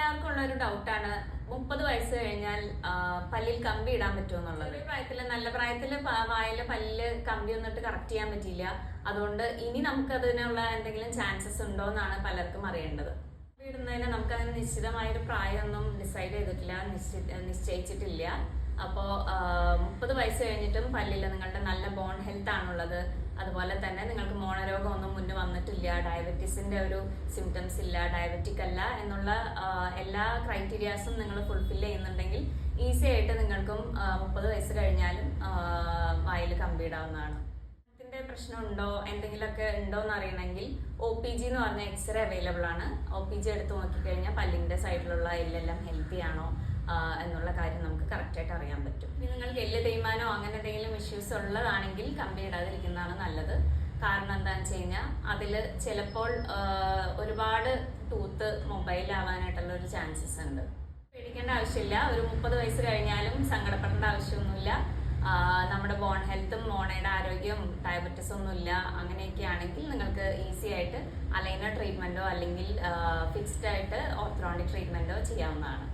എല്ലാവർക്കും ഉള്ള ഒരു ഡൗട്ടാണ് മുപ്പത് വയസ്സ് കഴിഞ്ഞാൽ പല്ലിൽ കമ്പി ഇടാൻ പറ്റുമോ എന്നുള്ളത്? ഈ പ്രായത്തിൽ നല്ല പ്രായത്തിൽ വായിലെ പല്ലിൽ കമ്പി ഒന്നിട്ട് കറക്റ്റ് ചെയ്യാൻ പറ്റിയില്ല. അതുകൊണ്ട് ഇനി നമുക്ക് അതിനുള്ള എന്തെങ്കിലും ചാൻസസ് ഉണ്ടോ എന്നാണ് പലർക്കും അറിയേണ്ടത്. ഇടുന്നതിന് നമുക്ക് അതിന് നിശ്ചിതമായൊരു പ്രായമൊന്നും ഡിസൈഡ് ചെയ്തിട്ടില്ല നിശ്ചയിച്ചിട്ടില്ല. മുപ്പത് വയസ്സ് കഴിഞ്ഞിട്ടും പല്ലില്ല നിങ്ങളുടെ നല്ല ബോൺ ഹെൽത്ത് ആണുള്ളത്. അതുപോലെ തന്നെ നിങ്ങൾക്ക് മോണരോഗം ഒന്നും മുന്നേ വന്നിട്ടില്ല ഡയബറ്റീസിന്റെ ഒരു സിംറ്റംസ് ഇല്ല ഡയബറ്റിക് അല്ല എന്നുള്ള എല്ലാ ക്രൈറ്റീരിയാസും നിങ്ങൾ ഫുൾഫിൽ ചെയ്യുന്നുണ്ടെങ്കിൽ ഈസി ആയിട്ട് നിങ്ങൾക്കും മുപ്പത് വയസ്സ് കഴിഞ്ഞാലും വായിൽ കമ്പിയിടാവുന്നതാണ്. ഇതിന്റെ പ്രശ്നം ഉണ്ടോ എന്തെങ്കിലുമൊക്കെ ഉണ്ടോ എന്ന് അറിയണമെങ്കിൽ ഒ പി ജി എന്ന് പറഞ്ഞ എക്സ്റേ അവൈലബിൾ ആണ്. ഒ പി ജി എടുത്ത് നോക്കിക്കഴിഞ്ഞാൽ പല്ലിന്റെ സൈഡിലുള്ള എല്ലെല്ലാം ഹെൽത്തി ആണോ എന്നുള്ള കാര്യം നമുക്ക് ഇഷ്യൂസ് ഉള്ളതാണെങ്കിൽ കമ്പി ഇടാതിരിക്കുന്നതാണ് നല്ലത്. കാരണം എന്താണെന്ന് വെച്ച് കഴിഞ്ഞാൽ അതിൽ ചിലപ്പോൾ ഒരുപാട് ടൂത്ത് മൊബൈൽ ആവാനായിട്ടുള്ള ഒരു ചാൻസസ് ഉണ്ട്. പേടിക്കേണ്ട ആവശ്യമില്ല. ഒരു മുപ്പത് വയസ്സ് കഴിഞ്ഞാലും സങ്കടപ്പെടേണ്ട ആവശ്യമൊന്നുമില്ല. നമ്മുടെ ബോൺ ഹെൽത്തും മോണയുടെ ആരോഗ്യവും ഡയബറ്റീസ് ഒന്നുമില്ല. അങ്ങനെയൊക്കെ ആണെങ്കിൽ നിങ്ങൾക്ക് ഈസി ആയിട്ട് അലൈനർ ട്രീറ്റ്മെന്റോ അല്ലെങ്കിൽ ഫിക്സ്ഡ് ആയിട്ട് ഓർത്തറോണിക് ട്രീറ്റ്മെന്റോ ചെയ്യാവുന്നതാണ്.